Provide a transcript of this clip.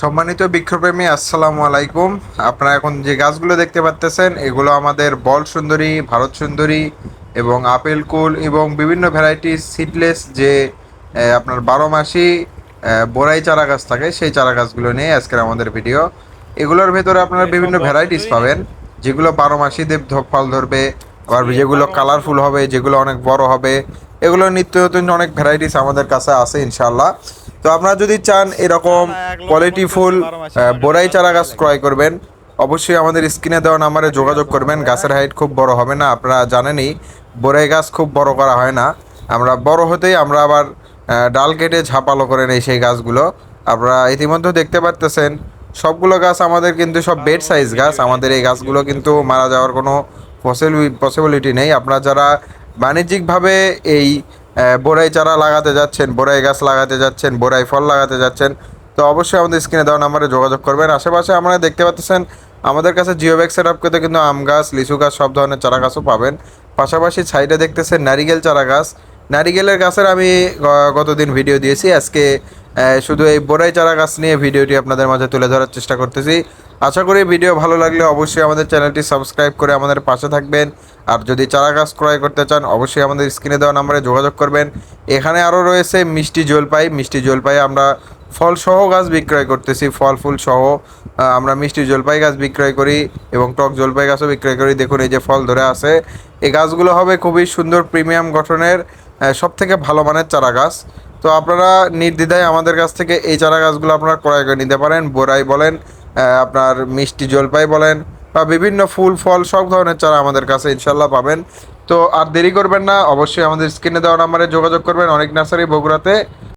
সম্মানিত বৃক্ষপ্রেমী আসসালামু আলাইকুম। আপনারা এখন যে গাছগুলো দেখতে পাচ্তেছেন এগুলো আমাদের বল সুন্দরী ভারত সুন্দরী এবং আপেল কুল এবং বিভিন্ন ভ্যারাইটিস সিডলেস যে আপনার বারো মাসি বোরাই চারা গাছ থাকে সেই চারা গাছগুলো নিয়ে আজকের আমাদের ভিডিও এগুলোর ভেতরে আপনারা বিভিন্ন ভ্যারাইটিস পাবেন যেগুলো বারো মাসি দেব ফল ধরবে আবার যেগুলো কালারফুল হবে যেগুলো অনেক বড় হবে এগুলো নিত্য নতুন অনেক ভ্যারাইটিস আমাদের কাছে আছে ইনশাল্লাহ তো আপনারা যদি চান এরকম কোয়ালিটি ফুল বোরাই চারা গাছ ক্রয় করবেন অবশ্যই আমাদের স্ক্রিনে দেওয়া নাম্বারে যোগাযোগ করবেন। গাছের হাইট খুব বড় হবে না আপনারা জানেনই বোরাই গাছ খুব বড় করা হয় না। আমরা বড় হতেই আমরা আবার ডাল কেটে ঝাপালো করে নেই সেই গাছগুলো। আপনারা ইতিমধ্যে দেখতে পারতেছেন সবগুলো গাছ আমাদের কিন্তু সব বেড সাইজ গাছ। আমাদের এই গাছগুলো কিন্তু মারা যাওয়ার কোনো পসিবিলিটি নেই। আপনারা যারা বাণিজ্যিকভাবে এই বোরাই চারা লাগাতে যাচ্ছেন, বোরাই গাছ লাগাতে যাচ্ছেন, বোরাই ফল লাগাতে যাচ্ছেন। তো অবশ্যই আমাদের স্ক্রিনে দেওয়া নাম্বারে যোগাযোগ করবেন। আশেপাশে আপনারা দেখতে পাচ্ছেন, আমাদের কাছে জিও ব্যাগ সেট আপ করতে কিন্তু আম গাছ, লিচু গাছ, সব ধরনের চারা গাছও পাবেন। পাশাপাশি সাইডে দেখতেছেন নারিকেল চারা গাছ। নারিকেলের গাছের আমি গতদিন ভিডিও দিয়েছি। আজকে শুধু এই বোরাই চারা গাছ নিয়ে ভিডিওটি আপনাদের মাঝে তুলে ধরার চেষ্টা করতেছি। আশা করি ভিডিও ভালো লাগলে অবশ্যই আমাদের চ্যানেলটি সাবস্ক্রাইব করে আমাদের পাশে থাকবেন। আর যদি চারা গাছ ক্রয় করতে চান, অবশ্যই আমাদের স্ক্রিনে দেওয়া নাম্বারে যোগাযোগ করবেন। এখানে আরও রয়েছে মিষ্টি জলপাই। মিষ্টি জলপাই আমরা ফল সহ গাছ বিক্রয় করতেছি। ফল, ফুল সহ আমরা মিষ্টি জলপাই গাছ বিক্রয় করি এবং টক জলপাই গাছও বিক্রয় করি। দেখুন, এই যে ফল ধরে আছে। এই গাছগুলো হবে খুবই সুন্দর প্রিমিয়াম গঠনের সব থেকে ভালো মানের চারা গাছ। তো আপনারা নির্দ্বিধায় আমাদের কাছ থেকে এই চারা গাছগুলো আপনারা ক্রয় করে নিতে পারেন। বোরাই বলেন আপনার মিষ্টি জলপাই বলেন বা বিভিন্ন ফুল, ফল, সব ধরনের চারা আমাদের কাছে ইনশাল্লাহ পাবেন। তো আর দেরি করবেন না, অবশ্যই আমাদের স্ক্রিনে দেওয়া নাম্বারে যোগাযোগ করবেন অনেক নার্সারি বগুড়াতে।